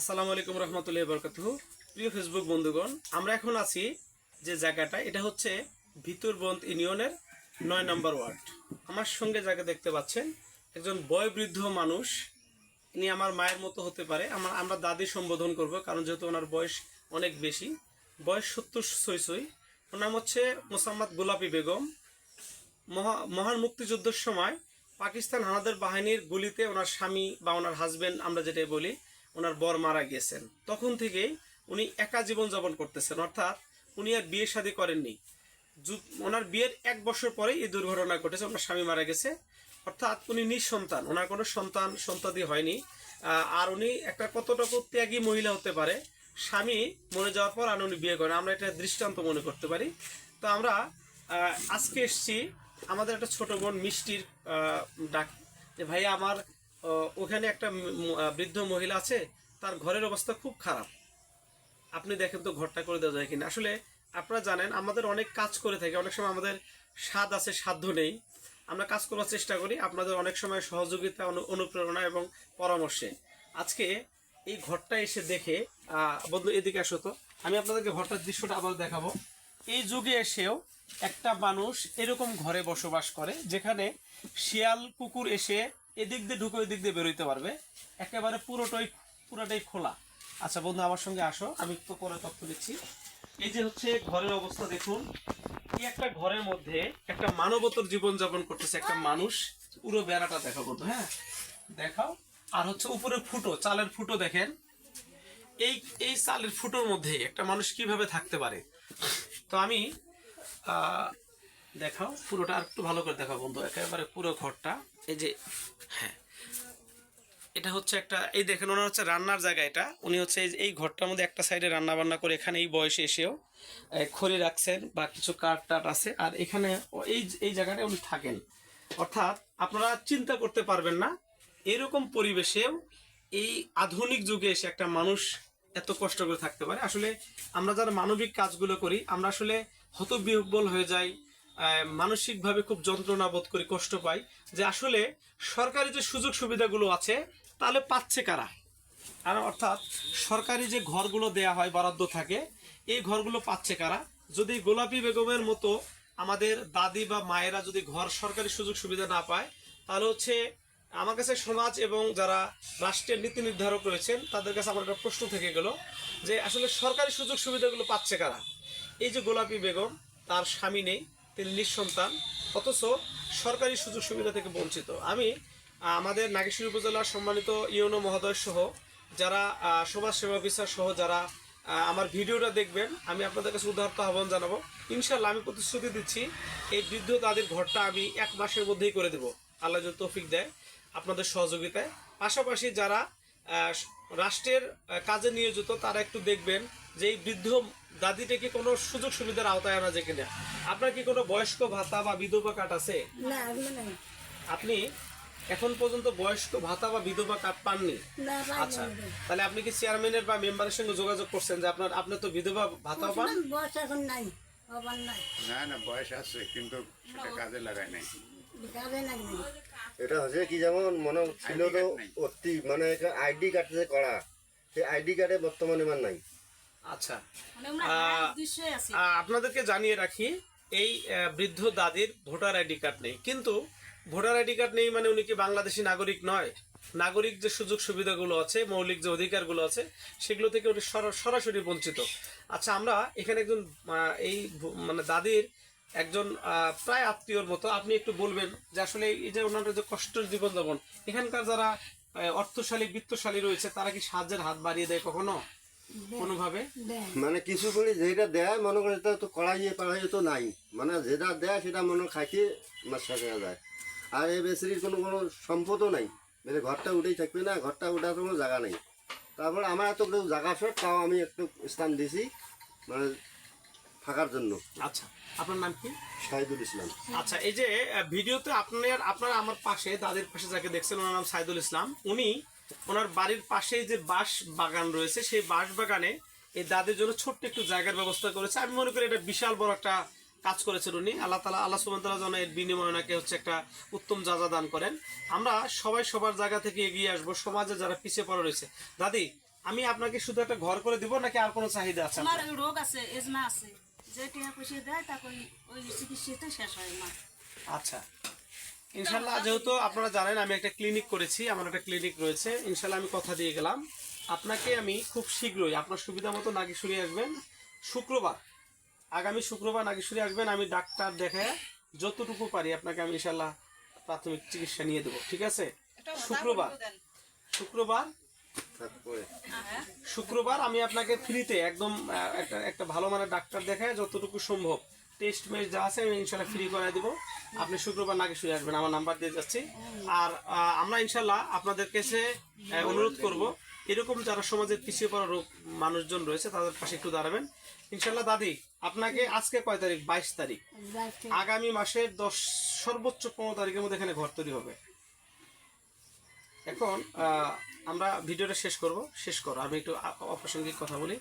আসসালামু আলাইকুম রহমতুল্লাহ বরকাত প্রিয় ফেসবুক বন্ধুগণ, আমরা এখন আছি যে জায়গাটা, এটা হচ্ছে ভিতরবন্ত ইউনিয়নের নয় নম্বর ওয়ার্ড। আমার সঙ্গে জায়গা দেখতে পাচ্ছেন, একজন বয়বৃদ্ধ মানুষ। ইনি আমার মায়ের মতো হতে পারে। আমার, আমরা দাদি সম্বোধন করব, কারণ যেহেতু ওনার বয়স অনেক বেশি। বয়স সত্তর ছয় ওর নাম হচ্ছে মোসাম্মদ গোলাপি বেগম। মহা, মহান মুক্তিযুদ্ধের সময় পাকিস্তান হানাদের বাহিনীর গুলিতে ওনার স্বামী বা ওনার হাজবেন্ড আমরা যেটা বলি ওনার বর মারা গিয়েছেন তখন থেকেই উনি একা জীবন যাপন করতেছেন, অর্থাৎ উনি আর বিয়ে শাদী করেননি। ওনার বিয়ের এক বছর পরে এই দুর্ঘটনা ঘটেছে, ওনার স্বামী মারা গেছে। অর্থাৎ উনি নিঃসন্তান, ওনার কোনো সন্তান সন্তাদি হয়নি। আর উনি একটা কতটুকু ত্যাগী মহিলা হতে পারে, স্বামী মরে যাওয়ার পর আর উনি বিয়ে করেন। আমরা এটা দৃষ্টান্ত মনে করতে পারি। তো আমরা আজকে এসছি আমাদের একটা ছোট বোন মিষ্টির ডাক। যে ভাইয়া, আমার ওখানে একটা বৃদ্ধ মহিলা আছে, তার ঘরের অবস্থা খুব খারাপ। আপনি দেখেন তো ঘরটা করে দেওয়া যায় কিনা। আসলে আপনারা জানেন, আমাদের অনেক কাজ করে থাকে, অনেক সময় আমাদের স্বাদ আছে, সাধ্য নেই। আমরা কাজ করার চেষ্টা করি, আপনাদের অনেক সময় সহযোগিতা, অনু- অনুপ্রেরণা এবং পরামর্শে। আজকে এই ঘরটা এসে দেখে বন্ধু, এদিকে আসো তো। আমি আপনাদেরকে ঘরটার দৃশ্যটা আবার দেখাবো। এই যুগে এসেও একটা মানুষ এরকম ঘরে বসবাস করে, যেখানে শিয়াল, কুকুর এসে এদিক দিয়ে ঢুকে ওই দিক দিয়ে বেরোইতে পারবে। একেবারে পুরোটাই পুরোটাই খোলা। আচ্ছা বন্ধু, আমার সঙ্গে আসো। আমি একটু পরে তথ্য দিচ্ছি। এই যে হচ্ছে ঘরের অবস্থা, দেখুন। এই একটা ঘরের মধ্যে একটা মানবতর জীবন যাপন করতেছে একটা মানুষ। পুরো বেড়াটা দেখো বন্ধু হ্যাঁ? দেখাও। আর হচ্ছে উপরে ফুটো, চালের ফুটো দেখেন। এই এই চালের ফুটোর মধ্যে একটা মানুষ কীভাবে থাকতে পারে? তো আমি দেখাও, পুরোটা আর একটু ভালো করে দেখাও বন্ধু, একেবারে পুরো ঘরটা। এই যে হ্যাঁ। এটা হচ্ছে একটা, এই দেখেন, ওনার হচ্ছে রান্নার জায়গা এটা। উনি হচ্ছে এই ঘরটার মধ্যে একটা সাইডে রান্না বান্না করে এখানে এই বয়সে এসেও খড়ি রাখছেন বা কিছু কাঠ টাট আছে। আর এখানে এই এই জায়গাটায় উনি থাকেন। অর্থাৎ আপনারা চিন্তা করতে পারবেন না, এরকম পরিবেশেও এই আধুনিক যুগে এসে একটা মানুষ এত কষ্ট করে থাকতে পারে। আসলে আমরা যারা মানবিক কাজগুলো করি, আমরা আসলে হতবিহ্বল হয়ে যাই মানসিকভাবে খুব যন্ত্রণা বোধ করি, কষ্ট পাই যে আসলে সরকারি যে সুযোগ সুবিধাগুলো আছে, তাহলে পাচ্ছে কারা? আর অর্থাৎ সরকারি যে ঘরগুলো দেয়া হয়, বরাদ্দ থাকে, এই ঘরগুলো পাচ্ছে কারা? যদি গোলাপি বেগমের মতো আমাদের দাদি বা মায়েরা যদি ঘর সরকারি সুযোগ সুবিধা না পায়, তাহলে হচ্ছে আমার কাছে সমাজ এবং যারা রাষ্ট্রের নীতি নির্ধারক রয়েছেন, তাদের কাছে আমার একটা প্রশ্ন থেকে গেল যে আসলে সরকারি সুযোগ সুবিধাগুলো পাচ্ছে কারা? এই যে গোলাপি বেগম, তার স্বামী নেই তিনি নিঃসন্তান, অথচ সরকারি সুযোগ সুবিধা থেকে বঞ্চিত। আমি আমাদের নাগেশ্বরী উপজেলার সম্মানিত ইউনো মহোদয় সহ যারা সমাজসেবা অফিসার সহ যারা আমার ভিডিওটা দেখবেন, আমি আপনাদের কাছে উদাহরণ আহ্বান জানাব। ইনশাল্লাহ আমি প্রতিশ্রুতি দিচ্ছি, এই বৃদ্ধ তাদের ঘরটা আমি এক মাসের মধ্যেই করে দেবো। আল্লাহ যদি তৌফিক দেয় আপনাদের সহযোগিতায়। পাশাপাশি যারা রাষ্ট্রের কাজে নিয়োজিত তারা একটু দেখবেন যে এই বৃদ্ধ দাদিটাকে কোনো সুযোগ সুবিধার আওতায় আনা যায় কিনা? আপনার কি কোনো বয়স্ক ভাতা বা বিধবা কার্ড আছে? আপনি এখন পর্যন্ত বয়স্ক ভাতা বা বিধবা কার্ড পাননি? আচ্ছা তাহলে আপনি কি চেয়ারম্যানের বা মেম্বারের সঙ্গে যোগাযোগ করছেন যে আপনার আপনি তো বিধবা ভাতা পান? বয়স এখন নাই না না বয়স আছে কিন্তু সেটা কাজে লাগায় নাই। এটা হচ্ছে কি যেমন মনে ছিল তো অতি মানে আইডি কার্ড যে করা সেই আইডি কার্ডে বর্তমানে মান নাই। আচ্ছা। আহ, আপনাদেরকে জানিয়ে রাখি এই বৃদ্ধ দাদির ভোটার আইডি কার্ড নেই। কিন্তু ভোটার আইডি কার্ড নেই মানে উনি কি বাংলাদেশি নাগরিক নয়? নাগরিক যে সুযোগ সুবিধাগুলো আছে মৌলিক যে অধিকারগুলো আছে সেগুলো থেকে উনি সরা- সরাসরি বঞ্চিত। আচ্ছা আমরা এখানে একজন এই মানে দাদির একজন প্রায় আত্মীয়র মতো। আপনি একটু বলবেন যে আসলে এই যে ওনার যে কষ্টের জীবনযাপন এখানকার যারা অর্থশালী বিত্তশালী রয়েছে তারা কি সাহায্যের হাত বাড়িয়ে দেয় কখনো? কোনোভাবে? মানে কিছু করে যেটা দেয় মনে করে তো কড়াইয়ে পাড়াইয়ে তো নাই। মানে যেটা দেয় সেটা মনে খাইতে মাছ খাওয়া যায়। আর এই বেসির কোনো কোনো সম্পদও নাই। মানে ঘরটা উঠেই থাকবে না ঘরটা উঠার কোনো জায়গা নেই। তারপরে আমার এত কেউ জায়গা শর্ট তাও আমি একটু স্থান দিছি। মানে থাকার জন্য। আচ্ছা আপনার নাম কি? সাইদুল ইসলাম। আচ্ছা এই যে ভিডিওতে আপনার আপনারা আমার পাশে দাদির পাশে যাকে দেখছেন ওনার নাম সাইদুল ইসলাম। উনি ওনার বাড়ির পাশেই যে বাঁশ বাগান রয়েছে সেই বাঁশ বাগানে এই দাদির জন্য ছোট্ট একটু জায়গার ব্যবস্থা করেছে। আমি মনে করি এটা বিশাল বড় একটা কাজ করেছেন উনি। আল্লাহ তালা আল্লাহ সুমান তালা যেন এর বিনিময়ে ওনাকে হচ্ছে একটা উত্তম যাজা দান করেন। আমরা সবাই সবার জায়গা থেকে এগিয়ে আসব সমাজে যারা পিছিয়ে পড়া রয়েছে। দাদি আমি আপনাকে শুধু একটা ঘর করে দিব নাকি আর কোনো চাহিদা আছে আমার রোগ আছে এজমা আছে। যে টিয়া পয়সা দেয় তাকে ওই ওই চিকিৎসাতে শেষ হয় না আচ্ছা। ইনশাল্লাহ যেহেতু আপনারা জানেন আমি একটা ক্লিনিক করেছি আমার একটা ক্লিনিক রয়েছে। ইনশাল্লাহ আমি কথা দিয়ে গেলাম। আপনাকে আমি খুব শীঘ্রই আপনার সুবিধা মতো নাগেশ্বরী আসবেন। শুক্রবার। আগামী শুক্রবার নাগেশ্বরী আসবেন আমি ডাক্তার দেখে যতটুকু পারি আপনাকে আমি ইনশাল্লাহ প্রাথমিক চিকিৎসা নিয়ে দেবো ঠিক আছে? শুক্রবার। শুক্রবার শুক্রবার আমি আপনাকে ফ্রিতে একদম একটা একটা ভালো মানের ডাক্তার দেখায় যতটুকু সম্ভব। টেস্ট মেস্ট যা আছে আমি ইনশাল্লাহ ফ্রি করে দেবো। আপনি শুক্রবার নাকি শুয়ে আসবেন আমার নাম্বার দিয়ে যাচ্ছি। আর আমরা ইনশাল্লাহ আপনাদের কাছে অনুরোধ করব এরকম যারা সমাজের পিছিয়ে পড়া রোগ মানুষজন রয়েছে তাদের পাশে একটু দাঁড়াবেন। ইনশাল্লাহ দাদি আপনাকে আজকে কয় তারিখ। বাইশ তারিখ। আগামী মাসের দশ সর্বোচ্চ পনেরো তারিখের মধ্যে এখানে ঘর তৈরি হবে। এখন আমরা ভিডিওটা শেষ করব। শেষ করো। আমি একটু অপ্রাসঙ্গিক কথা বলি।